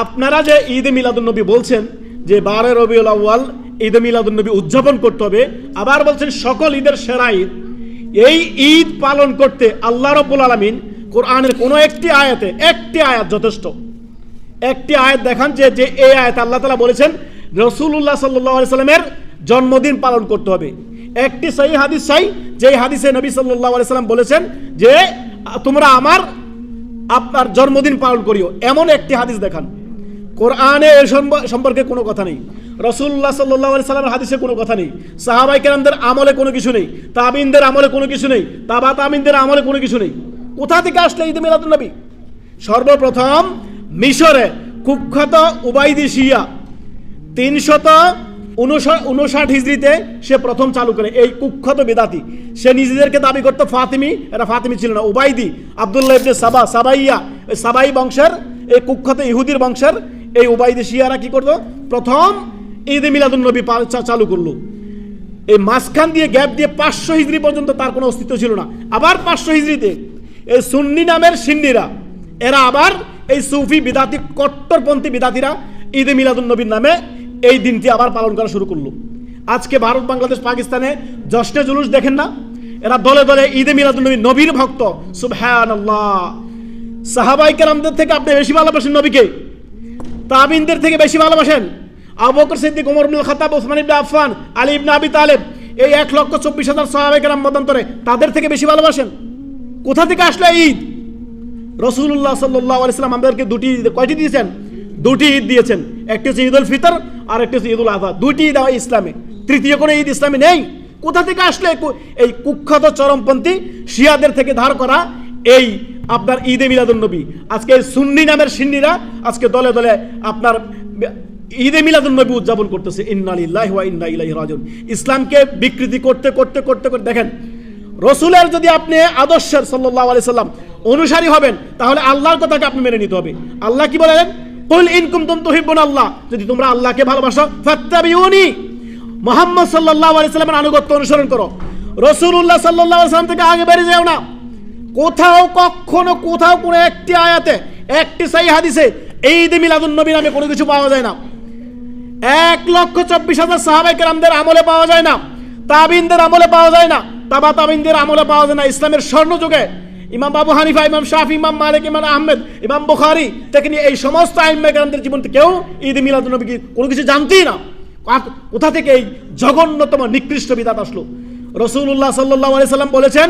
আপনারা যে ঈদ মিলাদুন্নবী বলছেন যে বারো রবিউল আউ্য়াল ঈদ মিলাদুন্নবী উদযাপন করতে হবে, আবার বলছেন সকল ঈদের সেরা ঈদ। এই ঈদ পালন করতে আল্লাহ রব্বুল আলমিন কোরআনের কোনো একটি আয়াতে, একটি আয়াত যথেষ্ট। একটি আয়াত দেখান যে যে এই আয়াত আল্লাহ তালা বলেছেন রসুল্লাহ সাল্লাহ সাল্লামের জন্মদিন পালন করতে হবে। একটি সেই হাদিস সাই যে হাদিসে নবী সাল্লাহ সাল্লাম বলেছেন যে, তোমরা আমার, আপনার জন্মদিন পালন করিও। এমন একটি হাদিস দেখান। কোরআনে এ সম্পর্কে কোনো কথা নেই। রসুল্লাহ সাল্লাহ সাল্লামের হাদিসে কোনো কথা নেই। সাহাবাই কেরামদের আমলে কোনো কিছু নেই। তাবিনদের আমলে কোনো কিছু নেই। তাবা তামিনদের আমলে কোনো কিছু নেই। কোথা থেকে আসলে ঈদ মিলাদুল নবী? সর্বপ্রথম মিশরে কুখ্যাত উবাইদি শিয়া তিনশত উনষাট হিজড়িতে সে প্রথম চালু করে। এই কুখ্যাত বেদাতি। সে নিজেদেরকে দাবি করতো ফাতিমি। এটা ফাতিমি ছিল না। উবাইদি আবদুল্লাহ সাবা সাবাইয়া সাবাই বংশের, এই কুখ্যাত ইহুদির বংশের এই উবাইদি শিয়ারা কি করতো প্রথম ঈদে মিলাদুল নবী পা- চালু করল। এই মাঝখান দিয়ে গ্যাপ দিয়ে পাঁচশো হিজড়ি পর্যন্ত তার কোনো অস্তিত্ব ছিল না। আবার পাঁচশো হিজড়িতে এই সুন্নি নামের সিন্নিরা, এরা আবার এই সুফি বিদাতি, কট্টরপন্থী বিদাতিরা ঈদে মিলাদুল নবীর নামে এই দিনটি আবার পালন করা শুরু করল। আজকে ভারত, বাংলাদেশ, পাকিস্তানে জশ্নে জুলুস দেখেন না? এরা দলে দলে ঈদে মিলাদুল নবী নবীর ভক্ত। সুবহান সাহাবাই কেরামদের থেকে আপনি বেশি ভালোবাসেন নবীকে। তাবিনদের থেকে বেশি ভালোবাসেন। আবকর বকর সিদ্দিক ওমর ইবনুল খাত্তাব ওসমান ইবনে আফফান, আলী ইবনে আবি তালেব, এই এক লক্ষ চব্বিশ হাজার সাহাবাই কেরাম মতান্তরে তাদের থেকে বেশি ভালোবাসেন। কোথা থেকে আসলে ঈদ? রসুল্লাহ সাল্লাহ আলাইসাল্লাম আমাদেরকে দুটি ঈদ, কয়টি দিয়েছেন? দুটি ঈদ দিয়েছেন। একটি হচ্ছে ঈদ উল ফিতর আর একটি হচ্ছে ঈদ উল আজহা দুটি ঈদ হয় ইসলামে। তৃতীয় কোনো ঈদ ইসলামে নেই। কোথা থেকে আসলে এই কুখ্যাত চরমপন্থী শিয়াদের থেকে ধার করা এই আপনার ঈদে মিলাদুল নবী। আজকে সুন্নি নামের সিন্নিরা আজকে দলে দলে আপনার ঈদে মিলাদুল নবী উদযাপন করতেছে। ইন্না লিল্লাহি ওয়া ইন্না ইলাইহি রাজিউন। ইসলামকে বিকৃতি করতে করতে করতে করতে দেখেন, রসুলের যদি আপনি আদর্শের সাল্লাহ আলি সাল্লাম অনুসারী হবেন, তাহলে আল্লাহর কথাকে আপনি মেনে নিতে হবে। আল্লাহ কি বলেন? কুল ইনকুম তুম তুহিব্বুন আল্লাহ। যদি তোমরা আল্লাহকে ভালোবাসো, ফাত্তাবিউনি। মোহাম্মদ সাল্লাল্লাহু আলাইহি সাল্লামের আনুগত্য অনুসরণ করো। রসুলুল্লাহ সাল্লাল্লাহু আলাইহি সাল্লাম থেকে আগে বেরিয়ে যাও না। কোথাও কখনো, কোথাও কোনো একটি আয়াতে, একটি সাই হাদিসে এই ঈদে মিলাদুন নবী নামে কোনো কিছু পাওয়া যায় না। এক লক্ষ চব্বিশ হাজার সাহাবাই কেরামদের আমলে পাওয়া যায় না, তাবিনদের আমলে পাওয়া যায় না, তাবা তাবিনদের আমলে পাওয়া যায় না। ইসলামের স্বর্ণ যুগে ইমাম বাবু হানিফা, ইমাম শাফি, ইমাম মালিক, ইমাম আহমেদ, ইমাম বুখারি থেকে নিয়ে এই সমস্ত আইম্মা কেরামদের জীবন কেউ ঈদ মিলাদ নবী কোনো কিছু জানতেই না। কোথা থেকে এই জঘন্যতম নিকৃষ্ট বিদাত আসলো? রসুল্লাহ সাল্লাহ সাল্লাম বলেছেন